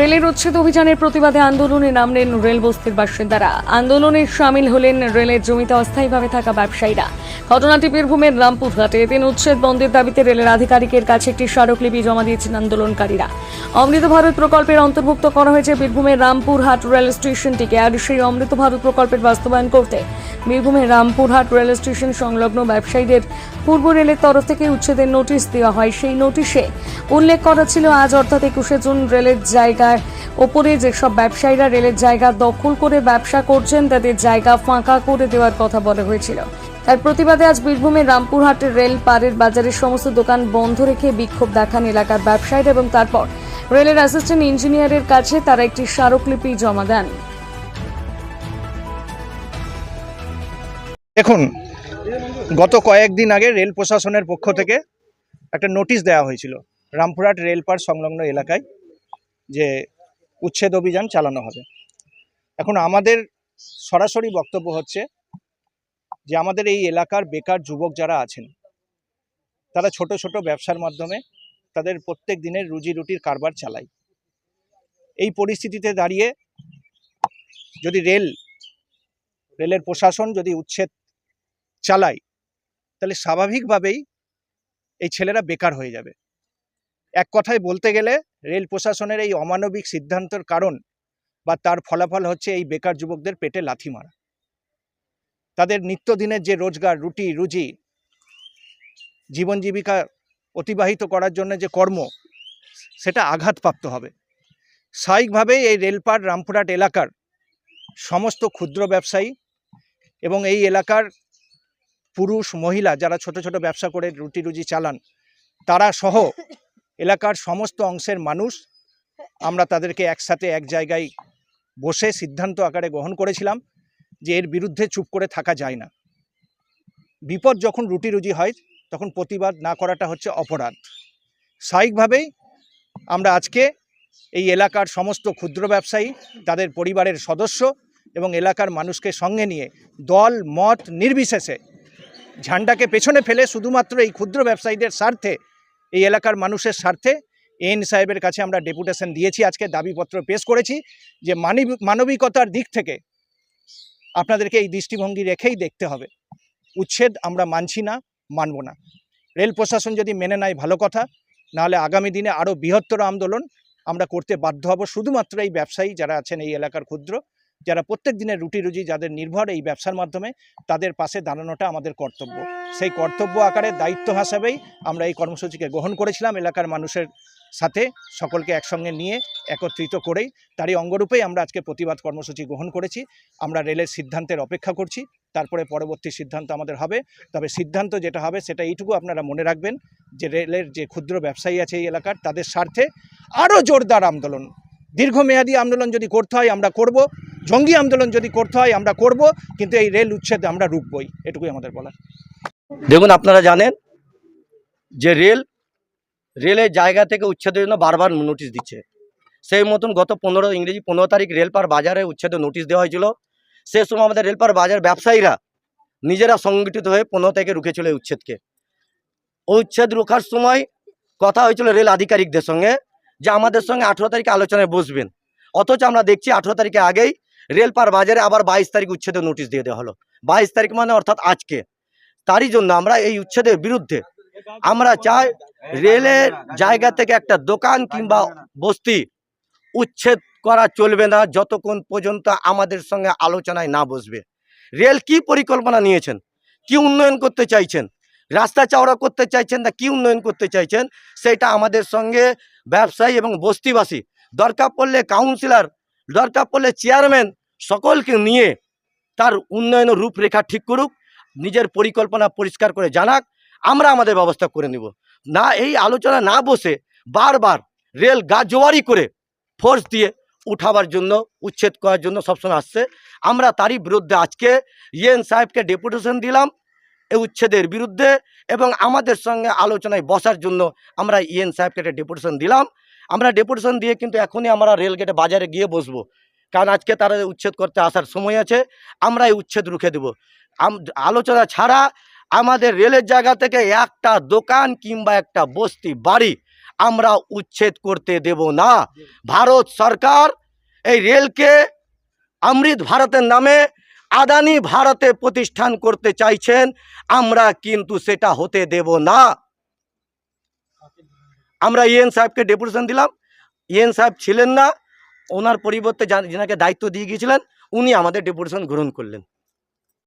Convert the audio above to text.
রেলের উচ্ছেদ অভিযানের প্রতিবাদে আন্দোলনে নামলেন রেল বস্তির বাসিন্দারা। আন্দোলনে সামিল হলেন রেলের জমিতে অস্থায়ীভাবে থাকা ব্যবসায়ীরা। ঘটনাটি বীরভূমের রামপুরহাটে। এদিন উচ্ছেদ বন্ধের দাবিতে রেলের আধিকারিকের কাছে একটি স্মারকলিপি জমা দিয়েছেন আন্দোলনকারীরা। অমৃত ভারত প্রকল্পের অন্তর্ভুক্ত করা হয়েছে বীরভূমের রামপুরহাট রেল স্টেশনটিকে আর সেই অমৃত ভারত প্রকল্পের বাস্তবায়ন করতে। বীরভূমের রামপুরহাট রেল স্টেশন সংলগ্ন ব্যবসায়ীদের পূর্ব রেলের তরফ থেকে উচ্ছেদের নোটিশ দেওয়া হয়। সেই নোটিশে উল্লেখ করা ছিল, আজ অর্থাৎ একুশে জুন রেলের জায়গার ওপরে যেসব ব্যবসায়ীরা রেলের জায়গা দখল করে ব্যবসা করছেন, তাদের জায়গা ফাঁকা করে দেওয়ার কথা বলা হয়েছিল। তার প্রতিবাদে আজ বীরভূমের রামপুরহাটের রেল পারের বাজারের সমস্ত দোকান বন্ধ রেখে বিক্ষোভ দেখান এলাকার ব্যবসায়ীরা এবং তারপর রেলের অ্যাসিস্ট্যান্ট ইঞ্জিনিয়ারের কাছে তারা একটি স্মারকলিপি জমা দেন। দেখুন, গত কয়েকদিন আগে রেল প্রশাসনের পক্ষ থেকে একটা নোটিশ দেওয়া হয়েছিল, রামপুরহাট রেলপার সংলগ্ন এলাকায়। যে উচ্ছেদ অভিযান চালানো হবে। এখন আমাদের সরাসরি বক্তব্য হচ্ছে যে আমাদের এই এলাকার বেকার যুবক যারা আছেন, তারা ছোট ছোট ব্যবসার মাধ্যমে তাদের প্রত্যেক দিনের রুজি রুটির কারবার চালায়। এই পরিস্থিতিতে দাঁড়িয়ে যদি রেল, রেলের প্রশাসন যদি উচ্ছেদ চালায়, তাহলে স্বাভাবিকভাবেই এই ছেলেরা বেকার হয়ে যাবে। এক কথায় বলতে গেলে রেল প্রশাসনের এই অমানবিক সিদ্ধান্তের কারণ বা তার ফলাফল হচ্ছে এই বেকার যুবকদের পেটে লাথি মারা। তাদের নিত্যদিনের যে রোজগার, রুটি, রুজি, জীবন জীবিকা অতিবাহিত করার জন্য যে কর্ম, সেটা আঘাতপ্রাপ্ত হবে। স্বাভাবিকভাবেই এই রেলপার রামপুরহাট এলাকার সমস্ত ক্ষুদ্র ব্যবসায়ী এবং এই এলাকার পুরুষ, মহিলা যারা ছোট ছোট ব্যবসা করে রুটি, রুজি চালান, তারা সহ এলাকার সমস্ত অংশের মানুষ আমরা তাদেরকে একসাথে এক জায়গায় বসে সিদ্ধান্ত আকারে গ্রহণ করেছিলাম যে এর বিরুদ্ধে চুপ করে থাকা যায় না। বিপদ যখন রুটি রুজি হয়, তখন প্রতিবাদ না করাটা হচ্ছে অপরাধ। স্বাভাবিকভাবেই আমরা আজকে এই এলাকার সমস্ত ক্ষুদ্র ব্যবসায়ী, তাদের পরিবারের সদস্য এবং এলাকার মানুষকে সঙ্গে নিয়ে দল, মত নির্বিশেষে ঝান্ডাকে পেছনে ফেলে শুধুমাত্র এই ক্ষুদ্র ব্যবসায়ীদের স্বার্থে এই এলাকার মানুষের স্বার্থে এন সাহেবের কাছে আমরা ডেপুটেশন দিয়েছি, আজকে দাবিপত্র পেশ করেছি যে মানবিক মানবিকতার দিক থেকে আপনাদেরকে এই দৃষ্টিভঙ্গি রেখেই দেখতে হবে। উচ্ছেদ আমরা মানছি না, মানব না। রেল প্রশাসন যদি মেনে নেয় ভালো কথা, নাহলে আগামী দিনে আরও বৃহত্তর আন্দোলন আমরা করতে বাধ্য হব। শুধুমাত্র এই ব্যবসায়ী যারা আছেন এই এলাকার ক্ষুদ্র যারা প্রত্যেক দিনের রুটি রুজি যাদের নির্ভর এই ব্যবসার মাধ্যমে, তাদের পাশে দাঁড়ানোটা আমাদের কর্তব্য। সেই কর্তব্য আকারে দায়িত্ব হিসাবেই আমরা এই কর্মসূচিকে গ্রহণ করেছিলাম। এলাকার মানুষের সাথে সকলকে একসঙ্গে নিয়ে একত্রিত করেই তারই অঙ্গরূপেই আমরা আজকে প্রতিবাদ কর্মসূচি গ্রহণ করেছি। আমরা রেলের সিদ্ধান্তের অপেক্ষা করছি। তারপরে পরবর্তী সিদ্ধান্ত আমাদের হবে। তবে সিদ্ধান্ত যেটা হবে সেটা এইটুকু আপনারা মনে রাখবেন যে রেলের যে ক্ষুদ্র ব্যবসায়ী আছে এই এলাকার, তাদের স্বার্থে আরও জোরদার আন্দোলন। দীর্ঘমেয়াদী আন্দোলন যদি করতে হয় আমরা করব। জঙ্গি আন্দোলন যদি করতে হয়, আমরা করব, কিন্তু এই রেল উচ্ছেদ আমরা রুখবই। এটুকুই আমাদের বলা দেখুন, আপনারা জানেন যে রেল, রেলের জায়গা থেকে উচ্ছেদের জন্য বারবার নোটিশ দিচ্ছে। সেই মতন গত পনেরো, ইংরেজি পনেরো তারিখ রেলপার বাজারে উচ্ছেদের নোটিশ দেওয়া হয়েছিল। সে সময় আমাদের রেলপার বাজার ব্যবসায়ীরা নিজেরা সংগঠিত হয়ে পনেরো তারিখে রুখেছিল এই উচ্ছেদকে। উচ্ছেদ রোখার সময় কথা হয়েছিল রেল আধিকারিকদের সঙ্গে যে আমাদের সঙ্গে আঠেরো তারিখে আলোচনায় বসবেন। অথচ আমরা দেখছি আঠেরো তারিখে আগেই রেলপার বাজারে আবার বাইশ তারিখ উচ্ছেদের নোটিশ দিয়ে দেওয়া হলো। বাইশ তারিখ মানে অর্থাৎ আজকে। তারই জন্য আমরা এই উচ্ছেদের বিরুদ্ধে আমরা চাই রেলের জায়গা থেকে একটা দোকান কিংবা বস্তি উচ্ছেদ করা চলবে না, যতক্ষণ পর্যন্ত আমাদের সঙ্গে আলোচনায় না বসবে। রেল কি পরিকল্পনা নিয়েছেন? কি উন্নয়ন করতে চাইছেন? রাস্তা চওড়া করতে চাইছেন না কি উন্নয়ন করতে চাইছেন? সেটা আমাদের সঙ্গে ব্যবসায়ী এবং বস্তিবাসী, দরকার পড়লে কাউন্সিলর, দরকার পড়লে চেয়ারম্যান সকলকে নিয়ে তার উন্নয়নের রূপরেখা ঠিক করুক, নিজের পরিকল্পনা পরিষ্কার করে জানাক, আমরা আমাদের ব্যবস্থা করে নিব। না, এই আলোচনা না বসে বারবার রেল গাজোয়ারি করে ফোর্স দিয়ে উঠাবার জন্য, উচ্ছেদ করার জন্য সবসময় আসছে। আমরা তারই বিরুদ্ধে আজকে ইয়েন সাহেবকে ডেপুটেশন দিলাম এই উচ্ছেদের বিরুদ্ধে এবং আমাদের সঙ্গে আলোচনায় বসার জন্য আমরা ইয়েন সাহেবকে একটা ডেপুটেশন দিলাম। আমরা ডেপুটেশন দিয়ে কিন্তু এখনই আমরা রেলগেটে বাজারে গিয়ে বসবো। কারণ আজকে তারা উচ্ছেদ করতে আসার সময় আছে, আমরা এই উচ্ছেদ রুখে দেবো। আলোচনা ছাড়া আমাদের রেলের জায়গা থেকে একটা দোকান কিংবা একটা বস্তি, বাড়ি আমরা উচ্ছেদ করতে দেব না। ভারত সরকার এই রেলকে অমৃত ভারতের নামে আদানি ভারতে প্রতিষ্ঠান করতে চাইছেন, আমরা কিন্তু সেটা হতে দেব না। আমরা ইএন সাহেবকে ডেপুটেশন দিলাম। ইএন সাহেব ছিলেন না ওনার পরিবর্তে যাকে দায়িত্ব দিয়ে গিয়েছিলেন উনি আমাদের ডেপুটেশন গ্রহণ করলেন।